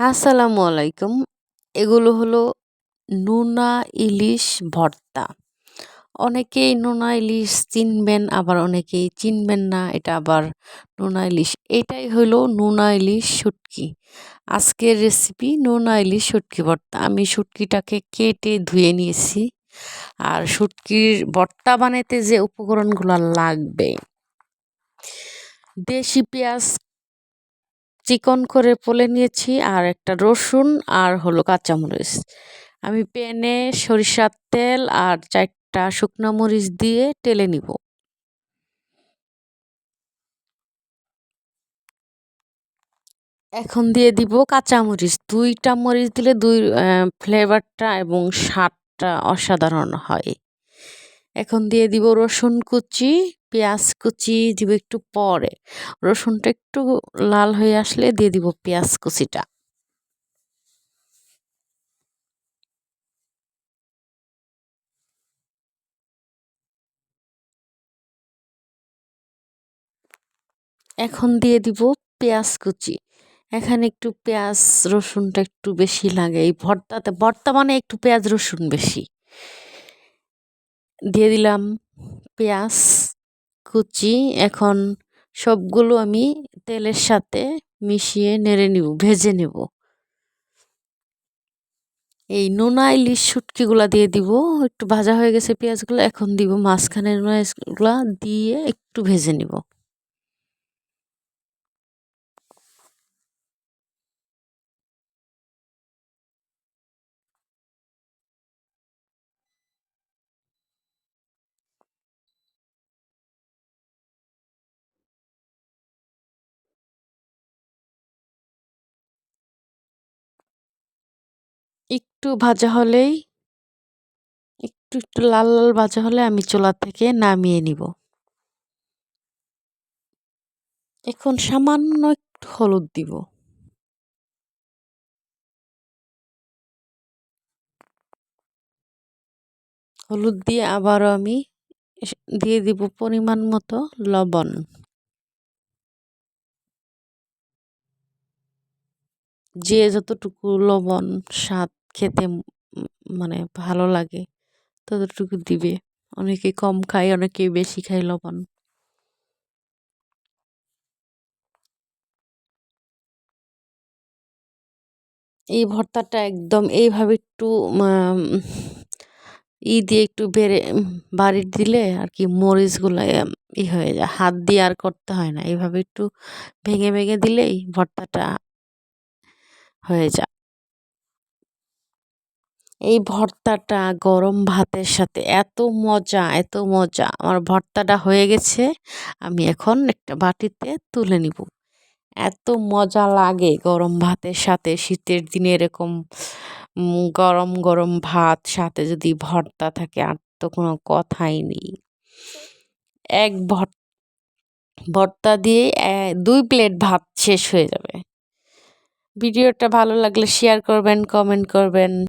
আসসালামু আলাইকুম। এগুলো হলো নোনা ইলিশ ভর্তা। অনেকেই নোনা ইলিশ চিনবেন, আবার অনেকেই চিনবেন না, এটা আবার নোনা ইলিশ। এটাই হলো নোনা ইলিশ শুটকি। আজকের রেসিপি নোনা ইলিশ শুটকি ভর্তা। আমি শুটকিটাকে কেটে ধুয়ে নিয়েছি। আর শুটকির ভর্তা বানাতে যে উপকরণগুলো লাগবে, দেশি পেঁয়াজ চিকন করে পলে নিয়েছি, আর একটা রসুন, আর হলো কাঁচামরিচ। আমি প্যানে সরিষার তেল আর চারটা শুকনো মরিচ দিয়ে টেলে নিব। এখন দিয়ে দিব কাঁচামরিচ। দুইটা মরিচ দিলে দুই ফ্লেভারটা এবং স্বাদটা অসাধারণ হয়। এখন দিয়ে দিব রসুন কুচি পেঁয়াজ কুচি দিব একটু পরে। রসুনটা একটু লাল হয়ে আসলে দিয়ে দিব পেঁয়াজ কুচিটা। এখন দিয়ে দিব পেঁয়াজ কুচি। এখানে একটু পেঁয়াজ, রসুনটা একটু বেশি লাগে। এই ভর্তাতে, ভর্তা মানে একটু পেঁয়াজ, রসুন বেশি। দিয়ে দিলাম পেঁয়াজ। কুচি এখন সবগুলো আমি তেলের সাথে মিশিয়ে নেড়ে নিব, ভেজে নেব। এই নোনা ইলিশ শুটকিগুলো দিয়ে দিব, একটু ভাজা হয়ে গেছে পেঁয়াজগুলো, এখন দিব মাঝখানের নোনা দিয়ে একটু ভেজে নিব। একটু ভাজা হলেই, একটু একটু লাল লাল ভাজা হলে আমি চোলা থেকে নামিয়ে নিব। এখন সামান্য একটু হলুদ দিব। হলুদ দিয়ে আবারও আমি দিয়ে দিব পরিমাণ মতো লবণ। যে যতটুকু লবণ, স্বাদ খেতে মানে ভালো লাগে, ততটুকু দিবে। অনেকে কম খায়, অনেকে বেশি খায় লবণ। এই ভর্তাটা একদম এইভাবে একটু ই দিয়ে একটু বেড়ে, বাড়ি দিলে আর কি মরিচগুলো ই হয়ে যায়। হাত দিয়ে আর করতে হয় না। এইভাবে একটু ভেঙে ভেঙে দিলেই ভর্তাটা হয়ে যায়। এই ভর্তাটা গরম ভাতের সাথে এত মজা এত মজা। আমার ভর্তাটা হয়ে গেছে, আমি এখন একটা বাটিতে তুলে নিব। এত মজা লাগে গরম ভাতের সাথে, শীতের দিনে এরকম গরম গরম ভাত সাথে যদি ভর্তা থাকে, আর তো কোনো কথাই নেই। এক ভর্তা দিয়ে দুই প্লেট ভাত শেষ হয়ে যাবে। ভিডিওটা ভালো লাগলে শেয়ার করবেন কমেন্ট করবেন।